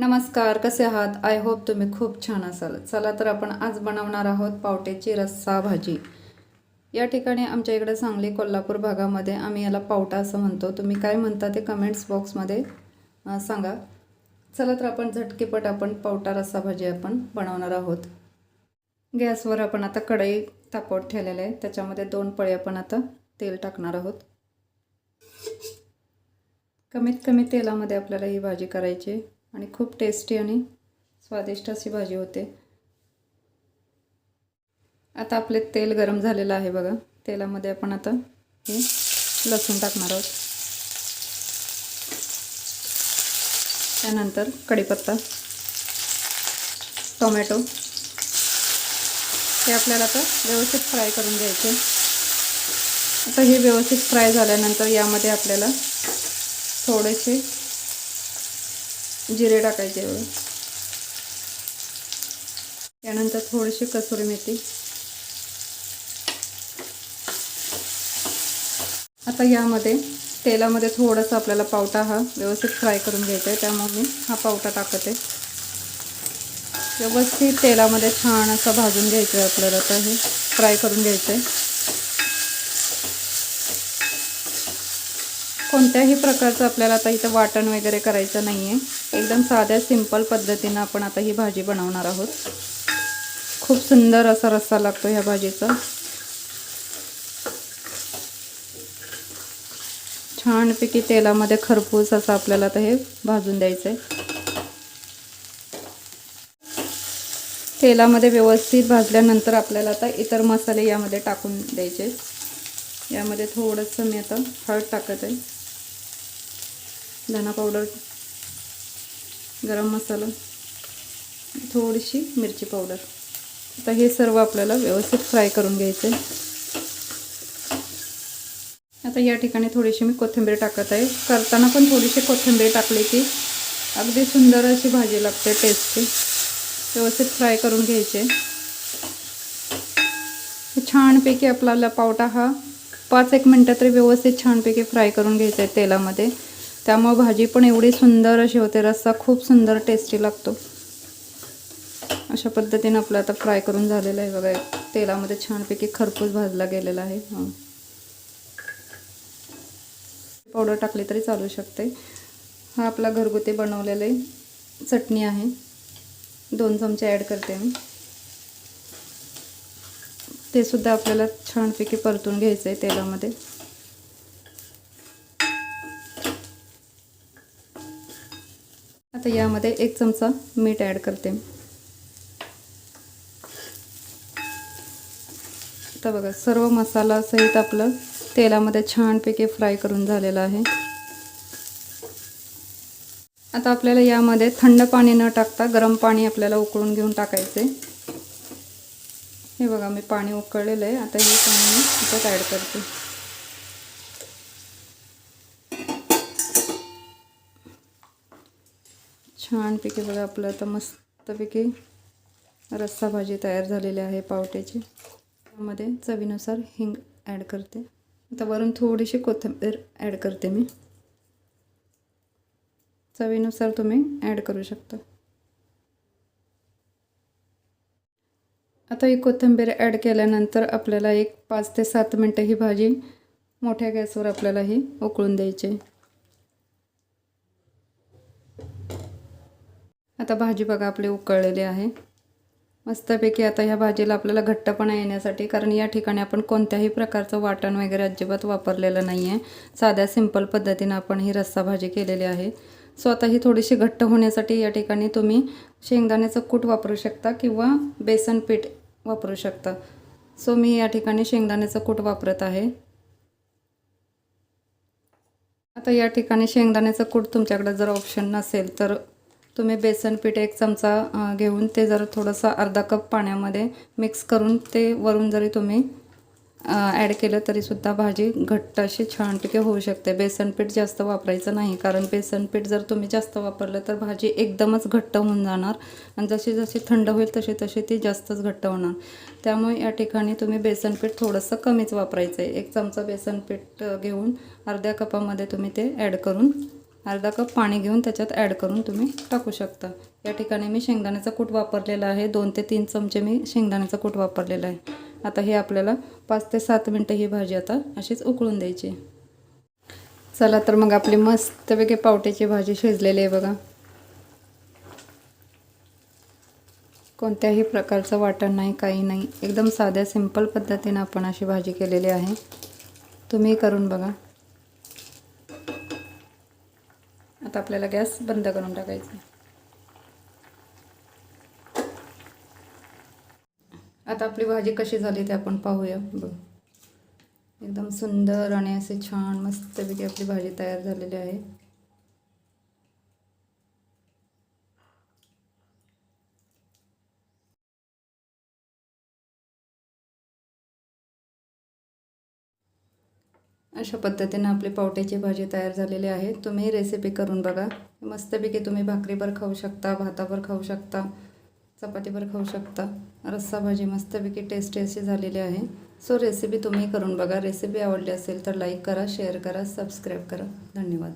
नमस्कार कसे आहात? आय होप तुम्ही खूप छान असाल. चला तर आपण आज बनवणार आहोत पावट्याची रस्सा भाजी. या ठिकाणी आमच्या इकडे सांगली कोल्हापूर भागामध्ये आम्ही याला पावटा असं म्हणतो. तुम्ही काय म्हणता ते कमेंट्स बॉक्समध्ये सांगा. चला तर आपण झटकीपट आपण पावटा रस्सा भाजी आपण बनवणार आहोत. गॅसवर आपण आता कढई तापवत ठेवलेलं आहे. त्याच्यामध्ये दोन पळी आपण आता तेल टाकणार आहोत. कमीत कमी तेलामध्ये आपल्याला ही भाजी करायची आहे. आणि खूप टेस्टी आणि स्वादिष्ट अशी भाजी होते. आता आपले तेल गरम झालेलं आहे बघा. तेलामध्ये आपण आता हे लसूण टाकणार आहोत. त्यानंतर कढीपत्ता टोमॅटो हे आपल्याला आता व्यवस्थित फ्राय करून घ्यायचे. आता हे व्यवस्थित फ्राय झाल्यानंतर यामध्ये आपल्याला थोडेसे जिरे टाकायचे एवढे. त्यानंतर थोडीशी कसुरी मेथी. आता यामध्ये तेलामध्ये थोडंसं आपल्याला पावटा हा व्यवस्थित फ्राय करून घ्यायचा आहे त्यामुळे मी हा पावटा टाकत. आहे व्यवस्थित तेलामध्ये छान असं भाजून घ्यायचं आहे आपल्याला आता हे फ्राय करून घ्यायचं आहे. कोणत्याही प्रकारचं आपल्याला आता इथं वाटण वगैरे करायचं नाही आहे एकदम साध्या सिंपल पद्धतीनं आपण आता ही भाजी बनवणार आहोत. खूप सुंदर असा रस्सा लागतो ह्या भाजीचा. छानपैकी तेलामध्ये खरपूस असं आपल्याला आता हे भाजून द्यायचं आहे तेलामध्ये व्यवस्थित भाजल्यानंतर आपल्याला आता इतर मसाले यामध्ये टाकून द्यायचे. यामध्ये थोडंसं मी आता हळद टाकत आहे. धना पावडर गरम मसाला थोडीशी मिरची पावडर. आता हे सर्व आपल्याला व्यवस्थित फ्राय करून घ्यायचं. आहे आता या ठिकाणी थोडीशी मी कोथिंबीर टाकत आहे. करताना पण थोडीशी कोथिंबीर टाकली की अगदी सुंदर अशी भाजी लागते टेस्टी व्यवस्थित फ्राय करून घ्यायचे. छानपैकी आपल्याला पावटा हा पाच एक मिनटं तरी व्यवस्थित छानपैकी फ्राय करून घ्यायचा आहे तेलामध्ये. त्यामुळे भाजी पण एवढी सुंदर अशी होते रस्सा खूप सुंदर टेस्टी लागतो. अशा पद्धतीनं आपलं आता फ्राय करून झालेलं आहे बघा तेलामध्ये छानपैकी खरपूस भाजला गेलेला आहे. पावडर टाकली तरी चालू शकते. हा आपला घरगुती बनवलेले चटणी आहे. दोन चमचे ॲड करते मी. ते सुद्धा आपल्याला छानपैकी परतून घ्यायचं आहे तेलामध्ये. आता यामध्ये एक चमचा मीठ ॲड करते. आता बघा सर्व मसाला सहित आपलं तेलामध्ये छानपैकी फ्राय करून झालेलं आहे. आता आपल्याला यामध्ये थंड पाणी न टाकता गरम पाणी आपल्याला उकळून घेऊन टाकायचे. हे बघा मी पाणी उकळलेलं आहे. आता हे पाणी मी त्याच्यात ॲड करते. छानपैकी बघा आपलं आता मस्तपैकी रस्सा भाजी तयार झालेली आहे पावट्याची. त्यामध्ये चवीनुसार हिंग ॲड करते. आता वरून थोडीशी कोथिंबीर ॲड करते मी. चवीनुसार तुम्ही ॲड करू शकता. आता ही कोथिंबीर ॲड केल्यानंतर आपल्याला एक पाच ते सात मिनटं ही भाजी मोठ्या गॅसवर आपल्याला ही उकळून द्यायची आता भाजी बघा आपली उकळलेली आहे. मस्तपैकी आता ह्या भाजीला आपल्याला घट्टपणा येण्यासाठी कारण या ठिकाणी आपण कोणत्याही प्रकारचं वाटण वगैरे अजिबात वापरलेलं नाही आहे साध्या सिंपल पद्धतीनं आपण ही रस्सा भाजी केलेली आहे. सो आता ही थोडीशी घट्ट होण्यासाठी या ठिकाणी तुम्ही शेंगदाण्याचं कूट वापरू शकता किंवा बेसन पीठ वापरू शकता. सो मी या ठिकाणी शेंगदाण्याचं कूट वापरत आहे. आता या ठिकाणी शेंगदाण्याचं कूट तुमच्याकडे जर ऑप्शन नसेल तर तुम्ही बेसन पीठ एक चमचा घेऊन ते जर थोडंसं अर्धा कप पाण्यामध्ये मिक्स करून ते वरून जरी तुम्ही ॲड केलं तरीसुद्धा भाजी घट्ट अशी छानपैकी होऊ शकते. बेसन पीठ जास्त वापरायचं नाही कारण बेसन पीठ जर तुम्ही जास्त वापरलं तर भाजी एकदमच घट्ट होऊन जाणार आणि जशी जशी थंड होईल तशी तशी ती जास्तच घट्ट होणार. त्यामुळे या ठिकाणी तुम्ही बेसन पीठ थोडंसं कमीच वापरायचं आहे एक चमचा बेसन पीठ घेऊन अर्ध्या कपामध्ये तुम्ही ते ॲड करून अर्धा कप पाणी घेऊन त्याच्यात ॲड करून तुम्ही टाकू शकता. या ठिकाणी मी शेंगदाण्याचा कूट वापरलेला आहे. दोन ते तीन चमचे मी शेंगदाण्याचा कूट वापरलेला आहे. आता हे आपल्याला पाच ते सात मिनटं ही भाजी आता अशीच उकळून द्यायची चला तर मग आपली मस्तपैकी पावट्याची भाजी शिजलेली आहे बघा. कोणत्याही प्रकारचं वाटण नाही काही नाही. एकदम साध्या सिंपल पद्धतीनं आपण अशी भाजी केलेली आहे. तुम्ही करून बघा. आता आपल्याला गॅस बंद करून टाकायचा. आता आपली भाजी कशी झाली ते आपण पाहूया. बघ. एकदम सुंदर आणि असे छान मस्तपैकी आपली भाजी तयार झालेली आहे. अशा पद्धतीनं आपली पावट्याची भाजी तयार झालेली आहे तुम्ही रेसिपी करून बघा. मस्तपैकी तुम्ही भाकरीवर खाऊ शकता भातावर खाऊ शकता चपातीवर खाऊ शकता. रस्सा भाजी मस्तपैकी टेस्टी अशी झालेली आहे. सो रेसिपी तुम्ही करून बघा. रेसिपी आवडली असेल तर लाईक करा शेअर करा सबस्क्राईब करा. धन्यवाद.